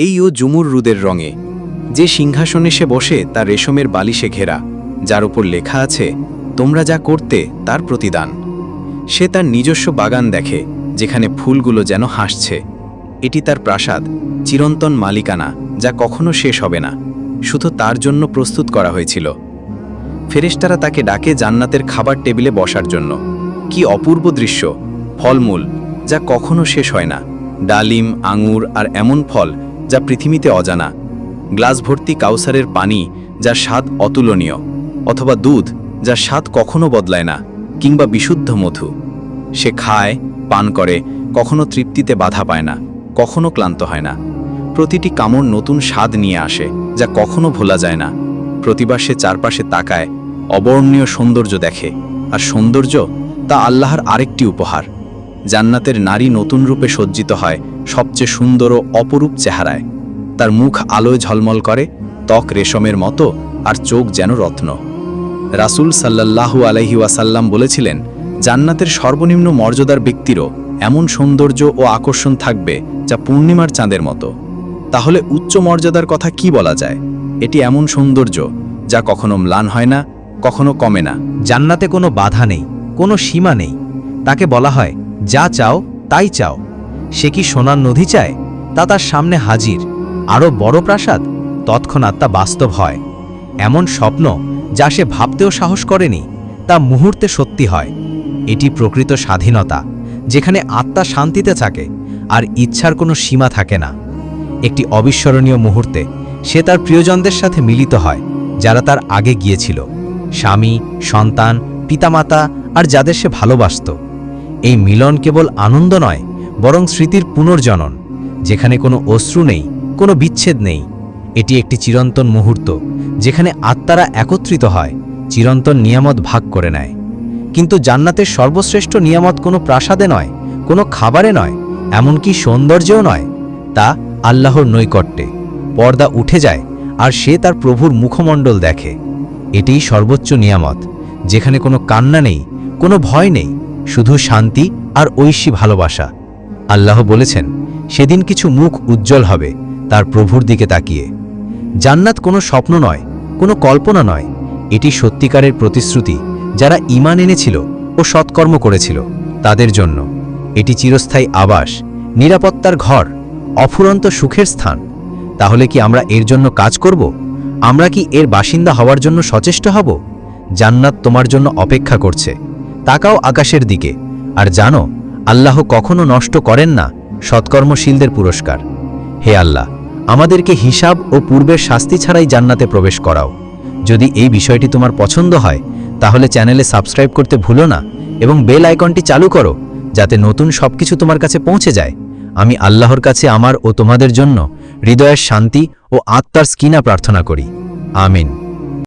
এই ও জুমুর রুদের রঙে। যে সিংহাসনে সে বসে, তার রেশমের বালিশে ঘেরা। যার উপর লেখা আছে, তোমরা যা করতে, তার প্রতিদান। সে তার নিজস্ব বাগান দেখে, যেখানে ফুলগুলো যেন হাসছে। এটি তার প্রাসাদ, চিরন্তন মালিকানা, যা কখনো শেষ হবে না। শুধু তার জন্য প্রস্তুত করা হয়েছিল। ফেরেশতারা তাকে ডাকে জান্নাতের খাবার টেবিলে বসার জন্য। কি অপূর্ব দৃশ্য, ফলমূল, যা কখনো শেষ হয় না। ডালিম, আঙুর আর এমন ফল যা পৃথিবীতে অজানা। গ্লাস ভর্তি কাউসারের পানি যার স্বাদ অতুলনীয়, অথবা দুধ যার স্বাদ কখনো বদলায় না, কিংবা বিশুদ্ধ মধু। সে খায়, পান করে, কখনো তৃপ্তিতে বাধা পায় না, কখনো ক্লান্ত হয় না। প্রতিটি কামড় নতুন স্বাদ নিয়ে আসে, যা কখনো ভোলা যায় না। প্রতিবার সে চারপাশে তাকায় অবর্ণীয় সৌন্দর্য দেখে। আর সৌন্দর্য তা আল্লাহর আরেকটি উপহার। জান্নাতের নারী নতুন রূপে সজ্জিত হয় সবচেয়ে সুন্দর ও অপরূপ চেহারায়। তার মুখ আলোয় ঝলমল করে, ত্বক রেশমের মতো আর চোখ যেন রত্ন। রাসূল সাল্লাল্লাহু আলাইহি ওয়াসাল্লাম বলেছিলেন, জান্নাতের সর্বনিম্ন মর্যাদার ব্যক্তিরও এমন সৌন্দর্য ও আকর্ষণ থাকবে যা পূর্ণিমার চাঁদের মতো। তাহলে উচ্চ মর্যাদার কথা কি বলা যায়? এটি এমন সৌন্দর্য যা কখনো ম্লান হয় না, কখনো কমে না। জান্নাতে কোনো বাধা নেই, কোনো সীমা নেই। তাকে বলা হয়, যা চাও, তাই চাও। সে কি সোনার নদী চায়? তা তার সামনে হাজির। আরও বড় প্রাসাদ? তৎক্ষণাৎ তা বাস্তব হয়। এমন স্বপ্ন যা সে ভাবতেও সাহস করেনি, তা মুহূর্তে সত্যি হয়। এটি প্রকৃত স্বাধীনতা, যেখানে আত্মা শান্তিতে থাকে আর ইচ্ছার কোনো সীমা থাকে না। একটি অবিস্মরণীয় মুহূর্তে সে তার প্রিয়জনদের সাথে মিলিত হয়, যারা তার আগে গিয়েছিল। স্বামী, সন্তান, পিতামাতা আর যাদের সে ভালোবাসত। এই মিলন কেবল আনন্দ নয় বরং স্মৃতির পুনর্জনন, যেখানে কোনো অশ্রু নেই, কোনো বিচ্ছেদ নেই। এটি একটি চিরন্তন মুহূর্ত, যেখানে আত্মারা একত্রিত হয়, চিরন্তন নিয়ামত ভাগ করে নেয়। কিন্তু জান্নাতের সর্বশ্রেষ্ঠ নিয়ামত কোনো প্রাসাদে নয়, কোনো খাবারে নয়, এমনকি সৌন্দর্যেও নয়, তা আল্লাহর নৈকট্যে। পর্দা উঠে যায়, আর সে তার প্রভুর মুখমণ্ডল দেখে। এটিই সর্বোচ্চ নিয়ামত, যেখানে কোনো কান্না নেই, কোনো ভয় নেই, শুধু শান্তি আর ঐশী ভালোবাসা। আল্লাহ বলেছেন, সেদিন কিছু মুখ উজ্জ্বল হবে, তার প্রভুর দিকে তাকিয়ে। জান্নাত কোনো স্বপ্ন নয়, কোনো কল্পনা নয়। এটি সত্যিকারের প্রতিশ্রুতি, যারা ইমান এনেছিল ও সৎকর্ম করেছিল, তাদের জন্য। এটি চিরস্থায়ী আবাস, নিরাপত্তার ঘর, অফুরন্ত সুখের স্থান। তাহলে কি আমরা এর জন্য কাজ করব? আমরা কি এর বাসিন্দা হওয়ার জন্য সচেষ্ট হব? জান্নাত তোমার জন্য অপেক্ষা করছে। তাকাও আকাশের দিকে। আর জানো আল্লাহ কখনো নষ্ট করেন না সৎকর্মশীলদের পুরস্কার। হে আল্লাহ, আমাদেরকে হিসাব ও পূর্বের শাস্তি ছাড়াই জান্নাতে প্রবেশ করাও। যদি এই বিষয়টি তোমার পছন্দ হয়, তাহলে চ্যানেলে সাবস্ক্রাইব করতে ভুলো না এবং বেল আইকনটি চালু করো, যাতে নতুন সবকিছু তোমার কাছে পৌঁছে যায়। আমি আল্লাহর কাছে আমার ও তোমাদের জন্য হৃদয়ের শান্তি ও আত্মার স্কিনা প্রার্থনা করি। আমিন।